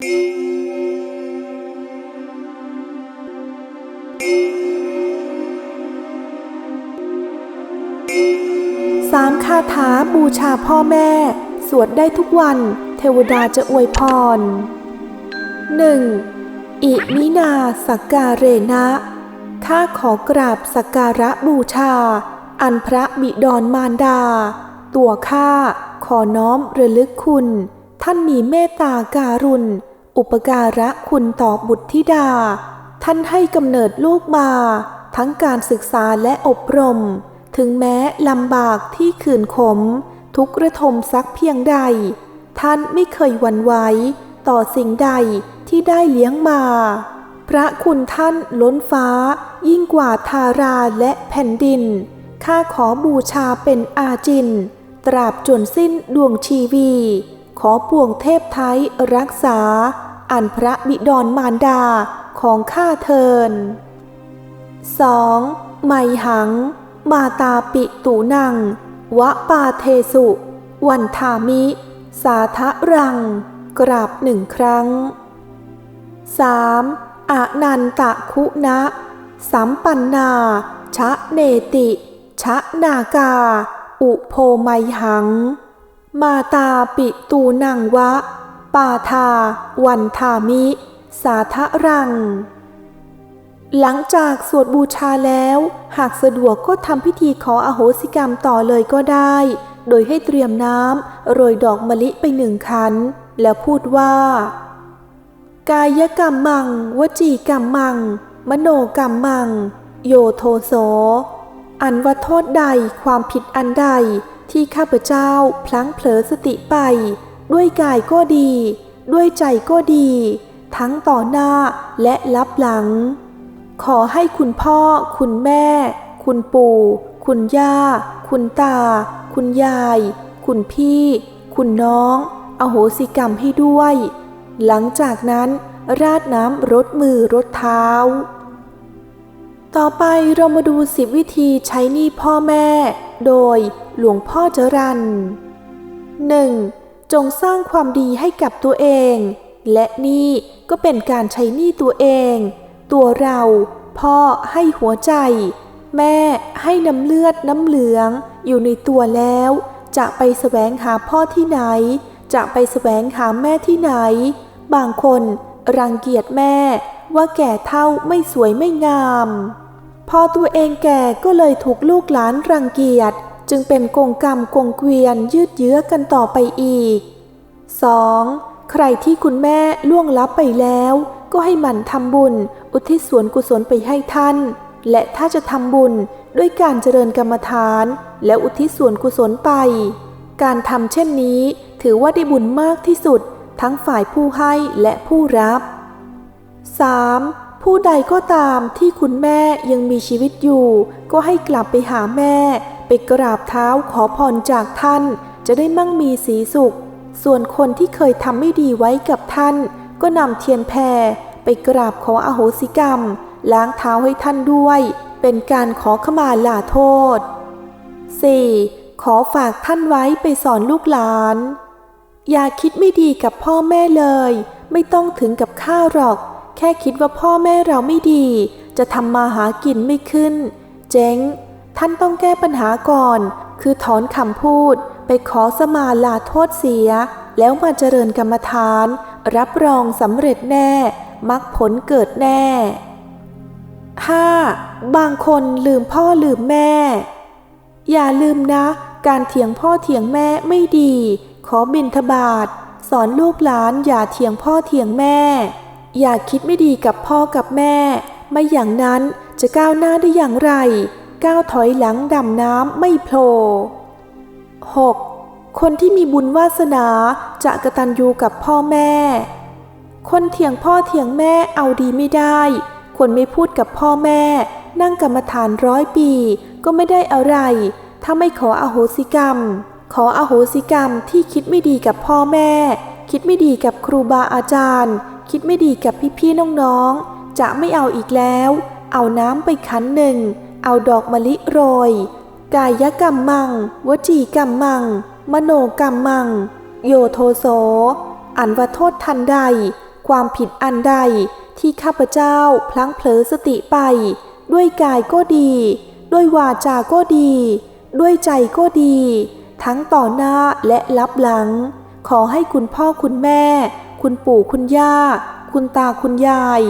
สามคาถาบูชาพ่อแม่ สวดได้ทุกวันเทวดาจะอวยพร 1. อิมินาสักการเรนะข้าขอกราบสักการะบูชา อันพระบิดรมารดา ตัวข้าขอน้อมระลึกคุณ ท่านมีเมตตาการุณ อุปการะคุณต่อบุตรธิดา ท่านให้กำเนิดลูกมา ทั้งการศึกษาและอบรม ถึงแม้ลำบากที่ขืนขม ทุกระทมสักเพียงใด ท่านไม่เคยหวั่นไหวต่อสิ่งใดที่ได้เลี้ยงมา พระคุณท่านล้นฟ้า ยิ่งกว่าทาราและแผ่นดิน ข้าขอบูชาเป็นอาจิน ตราบจนสิ้นดวงชีวี ขอปวงเทพไทยรักษา อันพระบิดรมารดาของข้าเทิน 2. ไมหัง มาตาปิตูนัง วะปาเทสุ วันทามิ สาทะรัง กราบหนึ่งครั้ง 3. อานันตะคุนะ สัมปันนา ชะเนติ ชะนากา อุโพไมหัง มาตาปิตูนังวะ ปาทา วันทามิ สาทะรัง หลังจากสวดบูชาแล้ว หากสะดวกก็ทำพิธีขออโหสิกรรมต่อเลยก็ได้ โดยให้เตรียมน้ำโรยดอกมะลิไปหนึ่งขัน แล้วพูดว่า กายกรรมมัง วจีกรรมมัง มโนกรรมมัง โยโทโส อันว่าโทษใดความผิดอันใด ที่ข้าพเจ้าพลั้งเผลอสติไป ด้วยกายก็ดี ด้วยใจก็ดี ทั้งต่อหน้าและลับหลัง ขอให้คุณพ่อ คุณแม่ คุณปู่ คุณย่า คุณตา คุณยาย คุณพี่ คุณน้อง อโหสิกรรมให้ด้วย หลังจากนั้นราดน้ำรดมือรดเท้า ต่อไปเรามาดูสิบวิธีใช้หนี้พ่อแม่ โดย หลวงพ่อจรัน 1. จงสร้างความดีให้กับตัวเอง และนี่ก็เป็นการใช้หนี้ตัวเอง ตัวเรา พ่อให้หัวใจ แม่ให้น้ำเลือดน้ำเหลือง อยู่ในตัวแล้ว จะไปแสวงหาพ่อที่ไหน จะไปแสวงหาแม่ที่ไหน บางคนรังเกียจแม่ว่าแก่เท่าไม่สวยไม่งาม พอตัวเองแก่ก็เลยถูกลูกหลานรังเกียจ จึงเป็นกงกรรมกงเกวียนยืดเยื้อกันต่อไปอีก 2. ใครที่คุณแม่ล่วงลับไปแล้ว ก็ให้หมั่นทำบุญ อุทิศส่วนกุศลไปให้ท่าน และถ้าจะทำบุญด้วยการเจริญกรรมฐาน และอุทิศส่วนกุศลไป การทำเช่นนี้ถือว่าได้บุญมากที่สุด ทั้งฝ่ายผู้ให้และผู้รับ 3. ผู้ใดก็ตามที่คุณแม่ยังมีชีวิตอยู่ ก็ให้กลับไปหาแม่ ไปกราบเท้าขอพรจากท่าน จะได้มั่งมีสีสุข ส่วนคนที่เคยทำไม่ดีไว้กับท่าน ก็นำเทียนแพรไปกราบขออโหสิกรรม ล้างเท้าให้ท่านด้วย เป็นการขอขมาลาโทษ 4. ขอฝากท่านไว้ไปสอนลูกหลาน อย่าคิดไม่ดีกับพ่อแม่เลย ไม่ต้องถึงกับข้าหรอก แค่คิดว่าพ่อแม่เราไม่ดี จะทำมาหากินไม่ขึ้น เจ๊ง ท่านต้องแก้ปัญหาก่อน คือถอนคำพูด ไปขอสมาลาโทษเสีย แล้วมาเจริญกรรมฐาน รับรองสำเร็จแน่มรรคผลเกิดแน่ 5. บางคนลืมพ่อลืมแม่ อย่าลืมนะ การเถียงพ่อเถียงแม่ไม่ดี ขอบินทบาท สอนลูกหลานอย่าเถียงพ่อเถียงแม่ อย่าคิดไม่ดีกับพ่อกับแม่ ไม่อย่างนั้นจะก้าวหน้าได้อย่างไร ก้าวถอยหลังดำน้ำไม่โผล่ 6. คนที่มีบุญวาสนาจะกระตันยูกับพ่อแม่ คนเถียงพ่อเถียงแม่เอาดีไม่ได้ คนไม่พูดกับพ่อแม่ นั่งกรรมฐานร้อยปี ก็ไม่ได้อะไร ถ้าไม่ขออโหสิกรรม ขออโหสิกรรมที่คิดไม่ดีกับพ่อแม่ คิดไม่ดีกับครูบาอาจารย์ คิดไม่ดีกับพี่ๆน้องๆจะไม่เอาอีกแล้ว เอาน้ำไปขันหนึ่ง เอาดอกมะลิโรย กายกรรมมัง วจีกรรมมัง มโนกรรมมัง โยโทโส อันว่าโทษทันใด ความผิดอันใดที่ข้าพเจ้าพลั้งเผลอสติไป ด้วยกายก็ดี ด้วยวาจาก็ดี ด้วยใจก็ดี ทั้งต่อหน้าและลับหลัง ขอให้คุณพ่อคุณแม่ คุณปู่คุณย่า คุณตาคุณยาย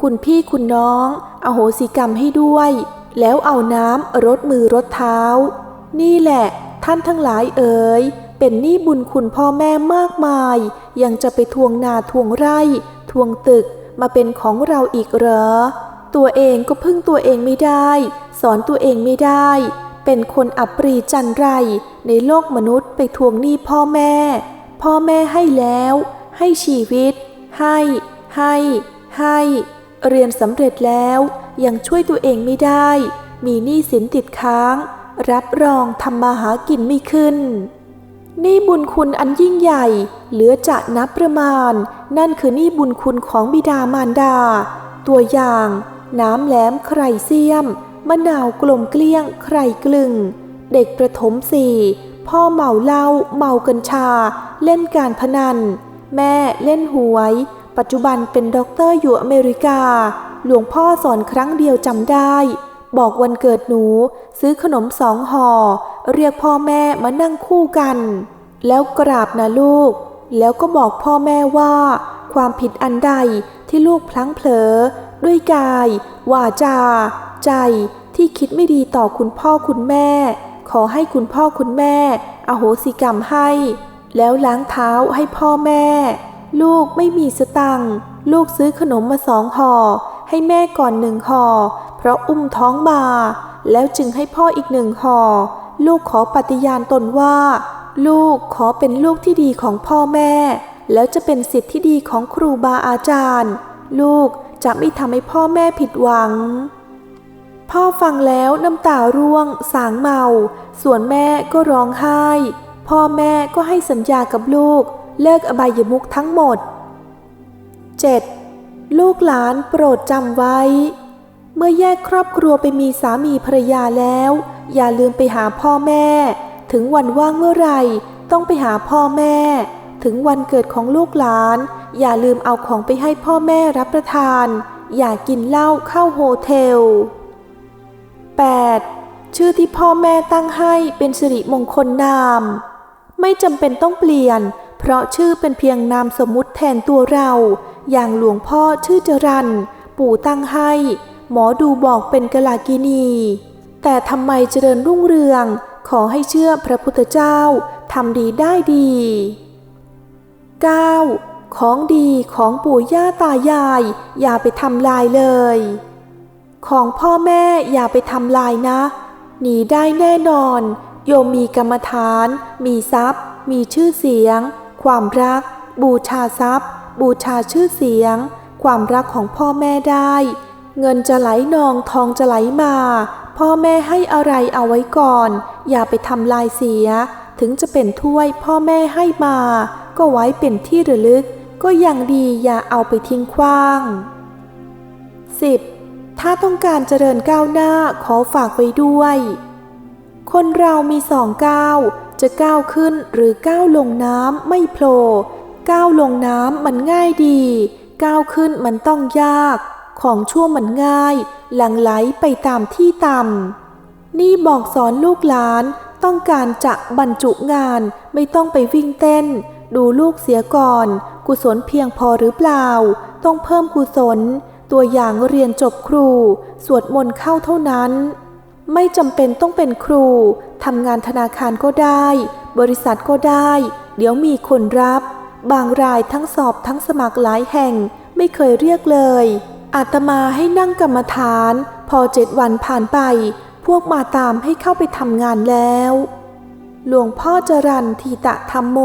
คุณพี่คุณน้อง อโหสิกรรมให้ด้วย แล้วเอาน้ำรดมือรดเท้า นี่แหละท่านทั้งหลายเอ๋ยเป็นหนี้บุญคุณพ่อแม่มากมาย ยังจะไปทวงนาทวงไร่ ทวงตึกมาเป็นของเราอีกเหรอ ตัวเองก็พึ่งตัวเองไม่ได้ สอนตัวเองไม่ได้ เป็นคนอับปรีจันไร ในโลกมนุษย์ไปทวงหนี้พ่อแม่ พ่อแม่ให้แล้ว ให้ชีวิต ให้ ให้ ให้ เรียนสำเร็จแล้ว ยังช่วยตัวเองไม่ได้ มีหนี้สินติดค้าง รับรองทำมาหากินไม่ขึ้น นี่บุญคุณอันยิ่งใหญ่ เหลือจะนับประมาณ นั่นคือนี่บุญคุณของบิดามารดา ตัวอย่าง น้ำแหลมใครเสียม มะนาวกลมเกลี้ยงใครกลึง เด็กประถมสี่พ่อเมาเหล้าเมากัญชา เล่นการพนัน แม่เล่นหวย ปัจจุบันเป็นด็อกเตอร์อยู่อเมริกา หลวงพ่อสอนครั้งเดียวจำได้ บอกวันเกิดหนูซื้อขนมสองห่อเรียกพ่อแม่มานั่งคู่กัน แล้วกราบนะลูก แล้วก็บอกพ่อแม่ว่า ความผิดอันใดที่ลูกพลั้งเผลอ ด้วยกาย วาจา ใจที่คิดไม่ดีต่อคุณพ่อคุณแม่ ขอให้คุณพ่อคุณแม่ อโหสิกรรมให้ แล้วล้างเท้าให้พ่อแม่ ลูกไม่มีสตังค์ลูกซื้อขนมมาสองห่อ ให้แม่ก่อนหนึ่งห่อเพราะอุ้มท้องมาแล้วจึงให้พ่ออีกหนึ่งห่อลูกขอปฏิญาณตนว่า ลูกขอเป็นลูกที่ดีของพ่อแม่ แล้วจะเป็นสิทธิ์ที่ดีของครูบาอาจารย์ ลูกจะไม่ทำให้พ่อแม่ผิดหวัง พ่อฟังแล้วน้ำตาร่วง สางเมา ส่วนแม่ก็ร้องไห้ พ่อแม่ก็ให้สัญญากับลูก เลิกอบายมุขทั้งหมด 7. ลูกหลานโปรดจำไว้ เมื่อแยกครอบครัวไปมีสามีภรรยาแล้ว อย่าลืมไปหาพ่อแม่ ถึงวันว่างเมื่อไหร่ต้องไปหาพ่อแม่ ถึงวันเกิดของลูกหลาน อย่าลืมเอาของไปให้พ่อแม่รับประทาน อย่ากินเหล้าเข้าโฮเทล 8. ชื่อที่พ่อแม่ตั้งให้เป็นสิริมงคลนาม ไม่จำเป็นต้องเปลี่ยน เพราะชื่อเป็นเพียงนามสมมุติแทนตัวเรา อย่างหลวงพ่อชื่อจรัน ปู่ตั้งให้ หมอดูบอกเป็นกลากินี แต่ทำไมเจริญรุ่งเรือง ขอให้เชื่อพระพุทธเจ้าทำดีได้ดี 9. ของดีของปู่ย่าตายาย อย่าไปทำลายเลย ของพ่อแม่อย่าไปทำลายนะ หนีได้แน่นอน โยมมีกรรมฐาน มีทรัพย์ มีชื่อเสียง ความรัก บูชาทรัพย์ บูชาชื่อเสียง ความรักของพ่อแม่ได้ เงินจะไหลนองทองจะไหลมา พ่อแม่ให้อะไรเอาไว้ก่อน อย่าไปทำลายเสีย ถึงจะเป็นถ้วยพ่อแม่ให้มา ก็ไว้เป็นที่ระลึก ก็ยังดีอย่าเอาไปทิ้งขว้าง 10. ถ้าต้องการเจริญก้าวหน้าขอฝากไว้ด้วย คนเรามีสองก้าวจะก้าวขึ้นหรือก้าวลงน้ำไม่โผล่ ก้าวลงน้ำมันง่ายดี ก้าวขึ้นมันต้องยาก ของชั่วมันง่าย หลังไหลไปตามที่ต่ำ นี่บอกสอนลูกหลานต้องการจะบรรจุงานไม่ต้องไปวิ่งเต้น ดูลูกเสียก่อน กุศลเพียงพอหรือเปล่า ต้องเพิ่มกุศล ตัวอย่างเรียนจบครู สวดมนต์เข้าเท่านั้น ไม่จำเป็นต้องเป็นครูทำงานธนาคารก็ได้ บริษัทก็ได้ เดี๋ยวมีคนรับ บางรายทั้งสอบทั้งสมัครหลายแห่งไม่เคยเรียกเลย อาตมาให้นั่งกรรมฐาน พอเจ็ดวันผ่านไป พวกมาตามให้เข้าไปทำงานแล้ว หลวงพ่อจรันทีตะธรรมโม